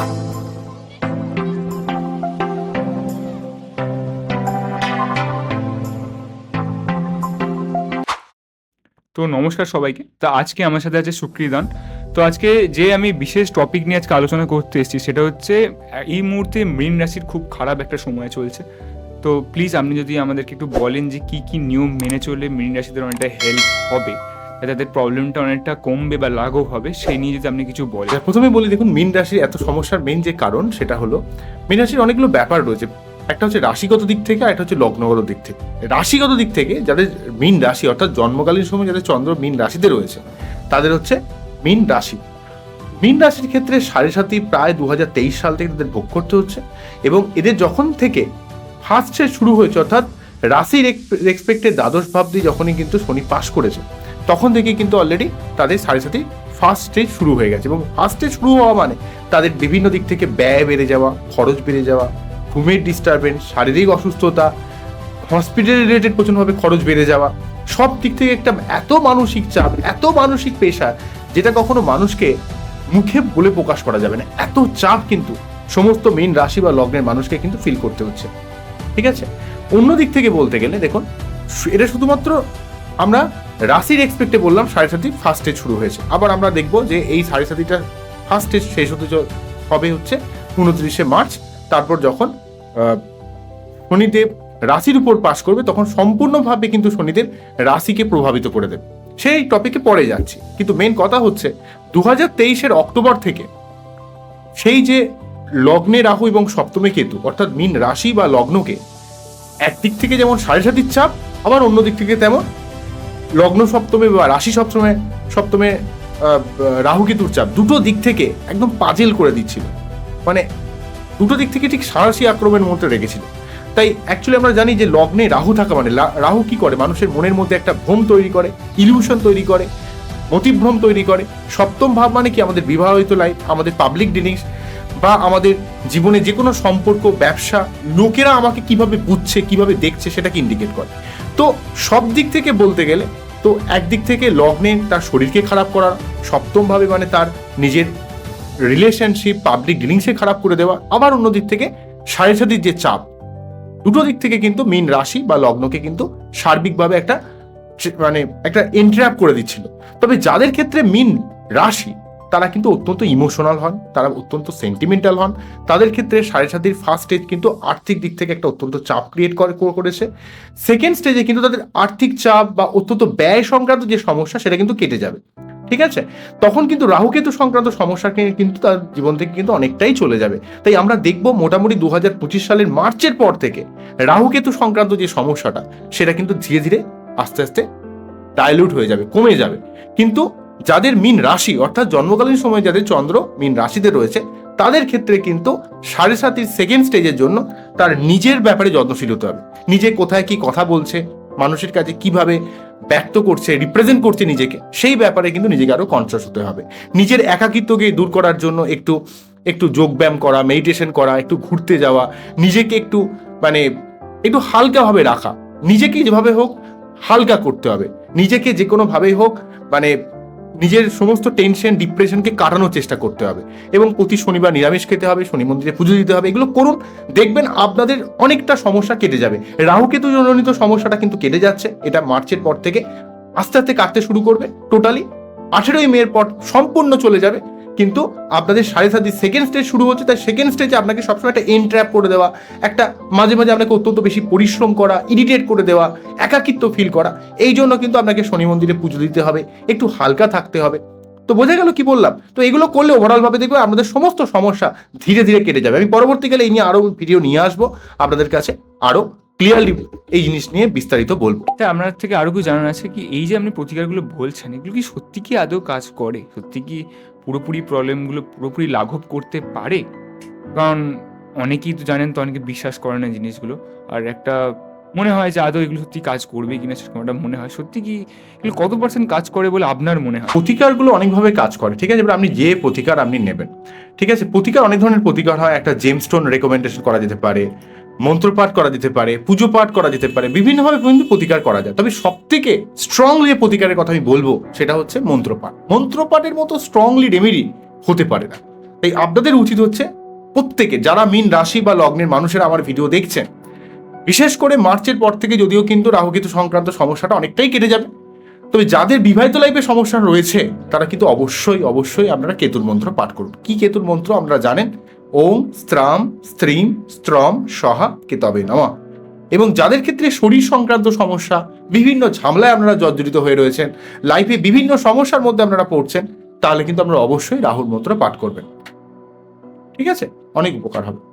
তো নমস্কার সবাইকে। তো আজকে আমার সাথে আছে সুকৃদান তো আজকে যে আমি বিশেষ টপিক নিয়ে আজকে আলোচনা করতে এসেছি সেটা হচ্ছে, এই মুহূর্তে মীন রাশির খুব খারাপ একটা সময় চলছে। তো প্লিজ আপনি যদি আমাদেরকে একটু বলেন যে কি কি নিয়ম মেনে চললে মীন রাশিদের অনেকটা হেল্প হবে। তাদের প্রবলেমটা অনেকটা কমবে বা লাঘব হবে সেই নিয়ে যদি আপনি কিছু বলেন। আচ্ছা, প্রথমে বলি দেখুন মীন রাশির এত সমস্যার মেন যে কারণ সেটা হলো মীন রাশির অনেকগুলো ব্যাপার রয়েছে। একটা হচ্ছে রাশিগত দিক থেকে আর একটা হচ্ছে লগ্নগত দিক থেকে। রাশিগত দিক থেকে যাদের মীন রাশি অর্থাৎ জন্মকালীন সময় যাদের চন্দ্র মীন রাশিতে রয়েছে তাদের হচ্ছে মীন রাশি। মীন রাশির ক্ষেত্রে সাড়ে সাতই প্রায় দু হাজার তেইশ সাল থেকে তাদের ভোগ করতে হচ্ছে এবং এদের যখন থেকে ফার্স্ট শুরু হয়েছে অর্থাৎ রাশির রেসপেক্টে দ্বাদশ ভাব দিয়ে যখনই কিন্তু শনি পাশ করেছে তখন থেকে কিন্তু অলরেডি তাদের সাড়ে সাতই ফার্স্ট স্টেজ শুরু হয়ে গেছে। এবং ফার্স্ট স্টেজ শুরু হওয়া মানে তাদের বিভিন্ন দিক থেকে ব্যয় বেড়ে যাওয়া, খরচ বেড়ে যাওয়া, ঘুমের ডিস্টারবেন্স শারীরিক অসুস্থতা হসপিটাল রিলেটেড প্রচণ্ডভাবে খরচ বেড়ে যাওয়া, সব দিক থেকে একটা এত মানসিক চাপ, এত মানসিক পেশা যেটা কখনো মানুষকে মুখে বলে প্রকাশ করা যাবে না। এত চাপ কিন্তু সমস্ত মেন রাশি বা লগ্নের মানুষকে কিন্তু ফিল করতে হচ্ছে। ঠিক আছে? অন্য দিক থেকে বলতে গেলে দেখুন, এটা শুধুমাত্র আমরা রাশির এক্সপেক্টে বললাম সাড়ে সাতটি ফার্স্ট স্টেজ শুরু হয়েছে। আবার আমরা দেখব যে এই সাড়ে সাতিটা ফার্স্ট স্টেজ শেষ হতে হবে হচ্ছে উনত্রিশে মার্চ। তারপর যখন শনিদেব রাশির উপর পাশ করবে, তখন সম্পূর্ণভাবে কিন্তু শনিদেব রাশিকে প্রভাবিত করে দেবে। সেই টপিকে পরে যাচ্ছি। কিন্তু মেন কথা হচ্ছে দু হাজার তেইশের অক্টোবর থেকে সেই যে লগ্নে রাহু এবং সপ্তমে কেতু, অর্থাৎ মিন রাশি বা লগ্নকে একদিক থেকে যেমন সাড়ে সাতির চাপ, আবার অন্য দিক থেকে তেমন লগ্ন সপ্তমে বা রাশি সপ্তমে সপ্তমে রাহু কেতুর চাপ দুটো দিক থেকে একদম পাজেল করে দিচ্ছিল। মানে দুটো দিক থেকে ঠিক সারাশি আক্রমণের মধ্যে রেখেছিল। তাই অ্যাকচুয়ালি আমরা জানি যে লগ্নে রাহু থাকা মানে রাহু কি করে? মানুষের মনের মধ্যে একটা ভ্রম তৈরি করে ইলিউশন তৈরি করে, মতিভ্রম তৈরি করে। সপ্তম ভাব মানে কি? আমাদের বিবাহিত লাইফ আমাদের পাবলিক ডিলিংস বা আমাদের জীবনে যে কোনো সম্পর্ক, ব্যবসা, লোকেরা আমাকে কীভাবে বুঝছে, কীভাবে দেখছে সেটাকে ইন্ডিকেট করে। তো সব দিক থেকে বলতে গেলে তো একদিক থেকে লগ্নে তার শরীরকে খারাপ করা, সপ্তমভাবে মানে তার নিজের রিলেশনশিপ পাবলিক ডিলিংসে খারাপ করে দেওয়া। আবার অন্য দিক থেকে সাড়ে সাতির যে চাপ, দুটো দিক থেকে কিন্তু মীন রাশি বা লগ্নকে কিন্তু সার্বিকভাবে একটা মানে একটা এন্ট্র্যাপ করে দিচ্ছিল। তবে যাদের ক্ষেত্রে মীন রাশি তারা কিন্তু অত্যন্ত ইমোশনাল হন, তারা অত্যন্ত সেন্টিমেন্টাল হন। তাদের ক্ষেত্রে সাড়ে সাতির ফার্স্ট স্টেজ কিন্তু আর্থিক দিক থেকে একটা অত্যন্ত চাপ ক্রিয়েট করে, করে- করেছে। সেকেন্ড স্টেজে কিন্তু তাদের আর্থিক চাপ বা অত্যন্ত ব্যয় সংক্রান্ত যে সমস্যা, সেটা কিন্তু কেটে যাবে। ঠিক আছে? তখন কিন্তু রাহুকেতু সংক্রান্ত সমস্যা কিন্তু তার জীবন থেকে কিন্তু অনেকটাই চলে যাবে। তাই আমরা দেখব মোটামুটি দু হাজার পঁচিশ সালের মার্চের পর থেকে রাহুকেতু সংক্রান্ত যে সমস্যাটা, সেটা কিন্তু ধীরে ধীরে, আস্তে আস্তে ডাইলুট হয়ে যাবে, কমে যাবে। কিন্তু যাদের মিন রাশি, অর্থাৎ জন্মকালীন সময়ে যাদের চন্দ্র মিন রাশিতে রয়েছে, তাদের ক্ষেত্রে কিন্তু সাড়ে সাতির সেকেন্ড স্টেজের জন্য তার নিজের ব্যাপারে যত্নশীল হতে হবে। নিজে কোথায় কি কথা বলছে, মানুষের কাছে কীভাবে ব্যক্ত করছে রিপ্রেজেন্ট করছে নিজেকে, সেই ব্যাপারে কিন্তু নিজেকে আরও কনসিয়াস হতে হবে। নিজের একাকিত্বকে দূর করার জন্য একটু একটু যোগব্যায়াম করা মেডিটেশন করা, একটু ঘুরতে যাওয়া, নিজেকে একটু মানে একটু হালকাভাবে রাখা। নিজেকে যেভাবে হোক হালকা করতে হবে। নিজেকে যে কোনোভাবেই হোক মানে নিজের সমস্ত টেনশন ডিপ্রেশনকে কাটানোর চেষ্টা করতে হবে। এবং প্রতি শনিবার নিরামিষ খেতে হবে, শনি মন্দিরে পুজো দিতে হবে, এগুলো করুন। দেখবেন আপনাদের অনেকটা সমস্যা কেটে যাবে। রাহুকেতু জনিত সমস্যাটা কিন্তু কেটে যাচ্ছে। এটা মার্চের পর থেকে আস্তে আস্তে কাটতে শুরু করবে। টোটালি আঠেরোই মেয়ের পর সম্পূর্ণ চলে যাবে। কিন্তু আপনাদের সাড়ে সাতটি সেকেন্ড স্টেজ শুরু হচ্ছে, তাই সেকেন্ড স্টেজে আপনাকে সবসময় একটা এন ট্র্যাপ করে দেওয়া, একটা মাঝে মাঝে আপনাকে অত্যন্ত বেশি পরিশ্রম করা ইরিটেট করে দেওয়া, একাকিত্ব ফিল করা, এই জন্য কিন্তু আপনাকে শনি মন্দিরে পুজো দিতে হবে, একটু হালকা থাকতে হবে। তো বোঝা গেল কি বললাম? তো এগুলো করলে ওভারঅল ভাবে দেখবে আমাদের সমস্ত সমস্যা ধীরে ধীরে কেটে যাবে। আমি পরবর্তীকালে এই নিয়ে আরও ভিডিও নিয়ে আসব। আপনাদের কাছে আরও ক্লিয়ারলি এই জিনিস নিয়ে বিস্তারিত বলব। তা আপনার থেকে আরও কিছু জানার আছে কি? এই যে আপনি প্রতিকারগুলো বলছেন এগুলো কি সত্যি কি আদৌ কাজ করে? সত্যি কি পুরোপুরি প্রবলেমগুলো পুরোপুরি লাঘব করতে পারে? কারণ অনেকেই তো জানেন তো অনেকে বিশ্বাস করে না জিনিসগুলো। আর একটা মনে হয় যে আদৌ এগুলো সত্যি কাজ করবে কিনা সেরকম একটা মনে হয়। সত্যি কি এগুলো কত পার্সেন্ট কাজ করে বলে আপনার মনে হয়? প্রতিকারগুলো অনেকভাবে কাজ করে। ঠিক আছে এবার আপনি যে প্রতিকার আপনি নেবেন। ঠিক আছে প্রতিকার অনেক ধরনের প্রতিকার হয়। একটা জেমস্টোন রেকমেন্ডেশন করা যেতে পারে। মন্ত্রপাঠ করা যেতে পারে পুজো পাঠ করা যেতে পারে, বিভিন্নভাবে কিন্তু প্রতিকার করা যায়। তবে সব থেকে স্ট্রংলি প্রতিকারের কথা আমি বলব সেটা হচ্ছে মন্ত্রপাঠ। মন্ত্রপাঠের মতো স্ট্রংলি রেমেডি হতে পারে না। তাই আপনাদের উচিত হচ্ছে প্রত্যেকে, যারা মিন রাশি বা লগ্নের মানুষেরা আমার ভিডিও দেখছেন, বিশেষ করে মার্চের পর থেকে যদিও কিন্তু রাহুকেতু সংক্রান্ত সমস্যাটা অনেকটাই কেটে যাবে, তবে যাদের বিবাহিত লাইফে সমস্যা রয়েছে, তারা কিন্তু অবশ্যই অবশ্যই আপনারা কেতুর মন্ত্র পাঠ করুন। কি কেতুর মন্ত্র আপনারা জানেন? ওম, স্ত্রাম, স্ত্রীম, স্ত্রম, সহা, কেতবে নমা। এবং যাদের ক্ষেত্রে শরীর সংক্রান্ত সমস্যা, বিভিন্ন ঝামেলায় আপনারা জর্জরিত হয়ে রয়েছেন লাইফে বিভিন্ন সমস্যার মধ্যে আপনারা পড়ছেন, তাহলে কিন্তু আপনারা অবশ্যই রাহুর মন্ত্র পাঠ করবেন। ঠিক আছে? অনেক উপকার হবে।